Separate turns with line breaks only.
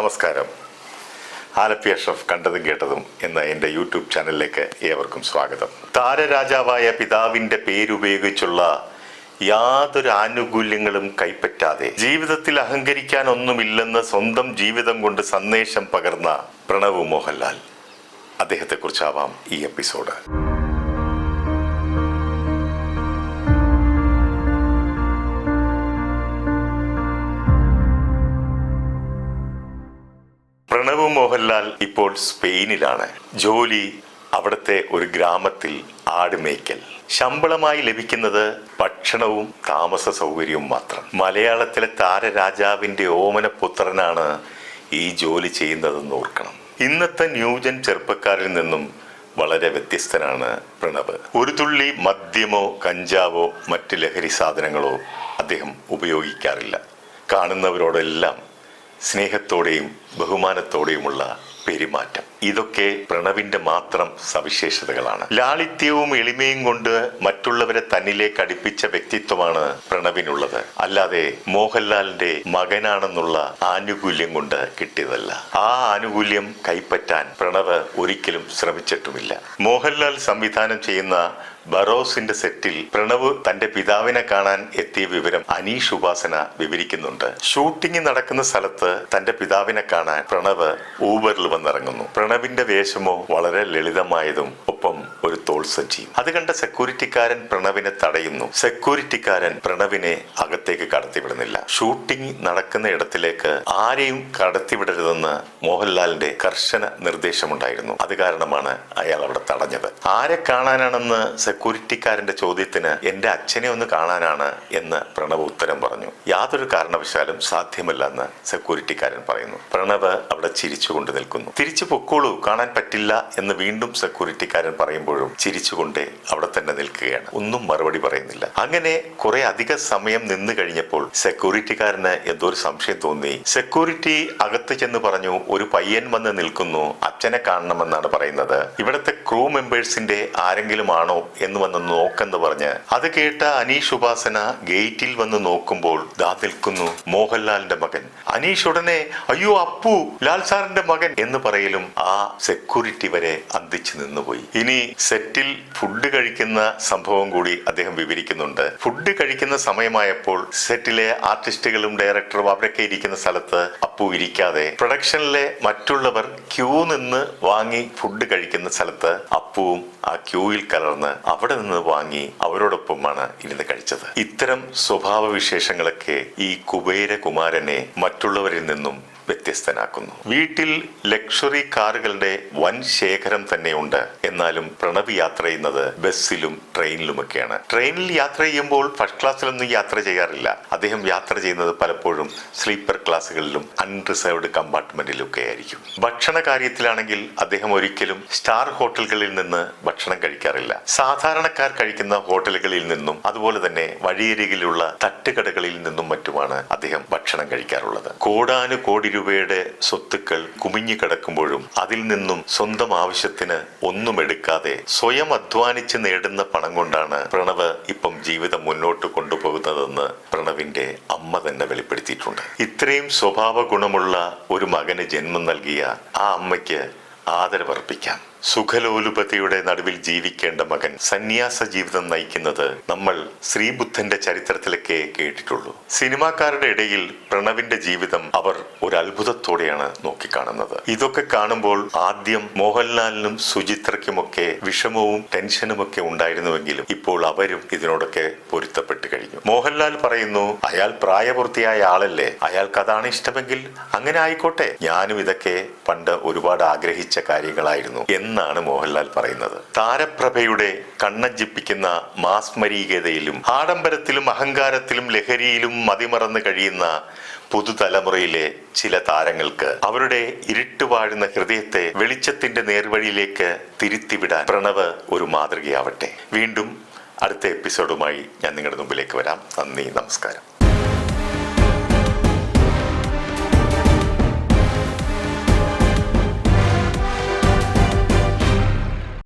നമസ്കാരം. ആലപ്പി അഷ്റഫ് കണ്ടതും കേട്ടതും എന്ന എന്റെ യൂട്യൂബ് ചാനലിലേക്ക് ഏവർക്കും സ്വാഗതം. താരരാജാവായ പിതാവിന്റെ പേരുപയോഗിച്ചുള്ള യാതൊരു ആനുകൂല്യങ്ങളും കൈപ്പറ്റാതെ ജീവിതത്തിൽ അഹങ്കരിക്കാൻ ഒന്നുമില്ലെന്ന് സ്വന്തം ജീവിതം കൊണ്ട് സന്ദേശം പകർന്ന പ്രണവ് മോഹൻലാൽ. അദ്ദേഹത്തെക്കുറിച്ചാവാം ഈ എപ്പിസോഡ്. മോഹൻലാൽ ഇപ്പോൾ സ്പെയിനിലാണ്. ജോലി അവിടുത്തെ ഒരു ഗ്രാമത്തിൽ ആട് മേയ്ക്കൽ. ശമ്പളമായി ലഭിക്കുന്നത് ഭക്ഷണവും താമസ സൗകര്യവും മാത്രം. മലയാളത്തിലെ താരരാജാവിന്റെ ഓമന പുത്രനാണ് ഈ ജോലി ചെയ്യുന്നതെന്ന് ഓർക്കണം. ഇന്നത്തെ ന്യൂജൻ ചെറുപ്പക്കാരിൽ നിന്നും വളരെ വ്യത്യസ്തനാണ് പ്രണവ്. ഒരു തുള്ളി മദ്യമോ കഞ്ചാവോ മറ്റ് ലഹരി സാധനങ്ങളോ അദ്ദേഹം ഉപയോഗിക്കാറില്ല. കാണുന്നവരോടെല്ലാം സ്നേഹത്തോടെയും ബഹുമാനത്തോടെയുമുള്ള പെരുമാറ്റം. ഇതൊക്കെ പ്രണവിന്റെ മാത്രം സവിശേഷതകളാണ്. ലാളിത്യവും എളിമയും കൊണ്ട് മറ്റുള്ളവരെ തന്നിലേക്ക് അടുപ്പിച്ച വ്യക്തിത്വമാണ് പ്രണവിനുള്ളത്. അല്ലാതെ മോഹൻലാലിന്റെ മകനാണെന്നുള്ള ആനുകൂല്യം കൊണ്ട് കിട്ടിയതല്ല. ആ ആനുകൂല്യം കൈപ്പറ്റാൻ പ്രണവ് ഒരിക്കലും ശ്രമിച്ചിട്ടുമില്ല. മോഹൻലാൽ സംവിധാനം ചെയ്യുന്ന ബറോസിന്റെ സെറ്റിൽ പ്രണവ് തന്റെ പിതാവിനെ കാണാൻ എത്തിയ വിവരം അനീഷ് ഉപാസന വിവരിക്കുന്നുണ്ട്. ഷൂട്ടിംഗ് നടക്കുന്ന സ്ഥലത്ത് തന്റെ പിതാവിനെ കാണാൻ പ്രണവ് ഊബറിൽ വന്നിറങ്ങുന്നു. പ്രണവിന്റെ വേഷമോ വളരെ ലളിതമായതും ഒപ്പം ഒരു തോൾ സഞ്ചിയും അത് കണ്ട സെക്യൂരിറ്റിക്കാരൻ പ്രണവിനെ തടയുന്നു. സെക്യൂരിറ്റിക്കാരൻ പ്രണവിനെ അകത്തേക്ക് കടത്തിവിടുന്നില്ല. ഷൂട്ടിംഗ് നടക്കുന്ന ഇടത്തിലേക്ക് ആരെയും കടത്തിവിടരുതെന്ന് മോഹൻലാലിന്റെ കർശന നിർദ്ദേശമുണ്ടായിരുന്നു. അത് കാരണമാണ് അയാൾ അവിടെ തടഞ്ഞത്. ആരെ കാണാനാണെന്ന് സെക്യൂരിറ്റിക്കാരന്റെ ചോദ്യത്തിന് എന്റെ അച്ഛനെ ഒന്ന് കാണാനാണ് എന്ന് പ്രണവ് ഉത്തരം പറഞ്ഞു. യാതൊരു കാരണവശാലും സാധ്യമല്ല എന്ന് സെക്യൂരിറ്റിക്കാരൻ പറയുന്നു. പ്രണവ് അവിടെ ചിരിച്ചുകൊണ്ട് നിൽക്കുന്നു. തിരിച്ചു പൊക്കോളൂ കാണാൻ പറ്റില്ല എന്ന് വീണ്ടും സെക്യൂരിറ്റിക്കാരൻ പറയുമ്പോഴും ചിരിച്ചുകൊണ്ട് അവിടെ തന്നെ നിൽക്കുകയാണ്. ഒന്നും മറുപടി പറയുന്നില്ല. അങ്ങനെ കുറെ അധിക സമയം നിന്ന് കഴിഞ്ഞപ്പോൾ സെക്യൂരിറ്റിക്കാരന് എന്തോ ഒരു സംശയം തോന്നി. സെക്യൂരിറ്റി അകത്ത് ചെന്ന് പറഞ്ഞു ഒരു പയ്യൻ വന്ന് നിൽക്കുന്നു. അച്ഛനെ കാണണമെന്നാണ് പറയുന്നത്. ഇവിടുത്തെ ക്രൂ മെമ്പേഴ്സിന്റെ ആരെങ്കിലും ആണോ എന്ന് വന്ന് നോക്കെന്ന് പറഞ്ഞ്. അത് കേട്ട അനീഷ് ഉപാസന ഗേറ്റിൽ വന്ന് നോക്കുമ്പോൾ ദാ നിൽക്കുന്നു മോഹൻലാലിന്റെ മകൻ. അനീഷ് ഉടനെ അയ്യോ അപ്പു ലാൽ സാറിന്റെ മകൻ. എന്ന് പറയലും ആ സെക്യൂരിറ്റി വരെ അന്തിച്ചു നിന്നുപോയി. ഇനി സെറ്റിൽ ഫുഡ് കഴിക്കുന്ന സംഭവം കൂടി അദ്ദേഹം വിവരിക്കുന്നുണ്ട്. ഫുഡ് കഴിക്കുന്ന സമയമായപ്പോൾ സെറ്റിലെ ആർട്ടിസ്റ്റുകളും ഡയറക്ടറും അവരൊക്കെ ഇരിക്കുന്ന സ്ഥലത്ത് അപ്പു ഇരിക്കാതെ പ്രൊഡക്ഷനിലെ മറ്റുള്ളവർ ക്യൂ നിന്ന് വാങ്ങി ഫുഡ് കഴിക്കുന്ന സ്ഥലത്ത് അപ്പുവും ആ ക്യൂയിൽ കലർന്ന് അവിടെ നിന്ന് വാങ്ങി അവരോടൊപ്പമാണ് ഇരുന്ന് കഴിച്ചത്. ഇത്തരം സ്വഭാവ വിശേഷങ്ങളൊക്കെ ഈ കുബേരകുമാരനെ മറ്റുള്ളവരിൽ നിന്നും വ്യത്യസ്തനാക്കുന്നു. വീട്ടിൽ ലക്ഷറി കാറുകളുടെ വൻ ശേഖരം തന്നെയുണ്ട്. എന്നാലും പ്രണവ് യാത്ര ചെയ്യുന്നത് ബസ്സിലും ട്രെയിനിലുമൊക്കെയാണ്. ട്രെയിനിൽ യാത്ര ചെയ്യുമ്പോൾ ഫസ്റ്റ് ക്ലാസ്സിലൊന്നും യാത്ര ചെയ്യാറില്ല. അദ്ദേഹം യാത്ര ചെയ്യുന്നത് പലപ്പോഴും സ്ലീപ്പർ ക്ലാസ്സുകളിലും അൺറിസർവ്ഡ് കമ്പാർട്ട്മെന്റിലൊക്കെ ആയിരിക്കും ഭക്ഷണ കാര്യത്തിലാണെങ്കിൽ അദ്ദേഹം ഒരിക്കലും സ്റ്റാർ ഹോട്ടലുകളിൽ നിന്ന് ഭക്ഷണം കഴിക്കാറില്ല. സാധാരണക്കാർ കഴിക്കുന്ന ഹോട്ടലുകളിൽ നിന്നും അതുപോലെ തന്നെ വഴിയരികിലുള്ള തട്ടുകടകളിൽ നിന്നും മറ്റുമാണ് അദ്ദേഹം ഭക്ഷണം കഴിക്കാറുള്ളത്. കോടാനു കോടി രൂപയുടെ സ്വത്തുക്കൾ കുമിഞ്ഞു കിടക്കുമ്പോഴും അതിൽ നിന്നും സ്വന്തം ആവശ്യത്തിന് ഒന്നും എടുക്കാതെ സ്വയം അധ്വാനിച്ച് നേടുന്ന പണം കൊണ്ടാണ് പ്രണവ് ഇപ്പം ജീവിതം മുന്നോട്ട് കൊണ്ടുപോകുന്നതെന്ന് പ്രണവിന്റെ അമ്മ തന്നെ വെളിപ്പെടുത്തിയിട്ടുണ്ട്. ഇത്രയും സ്വഭാവ ഗുണമുള്ള ഒരു മകന് ജന്മം നൽകിയ ആ അമ്മയ്ക്ക് ആദരവർപ്പിക്കാം. സുഖലോലുപതയുടെ നടുവിൽ ജീവിക്കേണ്ട മകൻ സന്യാസ ജീവിതം നയിക്കുന്നത് നമ്മൾ ശ്രീബുദ്ധന്റെ ചരിത്രത്തിലൊക്കെ കേട്ടിട്ടുള്ളൂ. സിനിമാക്കാരുടെ ഇടയിൽ പ്രണവിന്റെ ജീവിതം അവർ ഒരു അത്ഭുതത്തോടെയാണ് നോക്കിക്കാണുന്നത്. ഇതൊക്കെ കാണുമ്പോൾ ആദ്യം മോഹൻലാലിനും സുചിത്രയ്ക്കുമൊക്കെ വിഷമവും ടെൻഷനുമൊക്കെ ഉണ്ടായിരുന്നുവെങ്കിലും ഇപ്പോൾ അവരും ഇതിനോടൊക്കെ പൊരുത്തപ്പെട്ട് കഴിഞ്ഞു. മോഹൻലാൽ പറയുന്നു അയാൾ പ്രായപൂർത്തിയായ ആളല്ലേ? അയാൾക്ക് അതാണ് ഇഷ്ടമെങ്കിൽ അങ്ങനെ ആയിക്കോട്ടെ. ഞാനും ഇതൊക്കെ പണ്ട് ഒരുപാട് ആഗ്രഹിച്ച കാര്യങ്ങളായിരുന്നു. എന്നാണ് മോഹൻലാൽ പറയുന്നത്. താരപ്രഭയുടെ കണ്ണഞ്ചിപ്പിക്കുന്ന മാസ്മരീകതയിലും ആഡംബരത്തിലും അഹങ്കാരത്തിലും ലഹരിയിലും മതിമറന്ന് കഴിയുന്ന പുതുതലമുറയിലെ ചില താരങ്ങൾക്ക് അവരുടെ ഇരുട്ടുവാഴുന്ന ഹൃദയത്തെ വെളിച്ചത്തിന്റെ നേർവഴിയിലേക്ക് തിരുത്തിവിടാൻ പ്രണവ് ഒരു മാതൃകയാവട്ടെ. വീണ്ടും അടുത്ത എപ്പിസോഡുമായി ഞാൻ നിങ്ങളുടെ മുമ്പിലേക്ക് വരാം. നന്ദി നമസ്കാരം.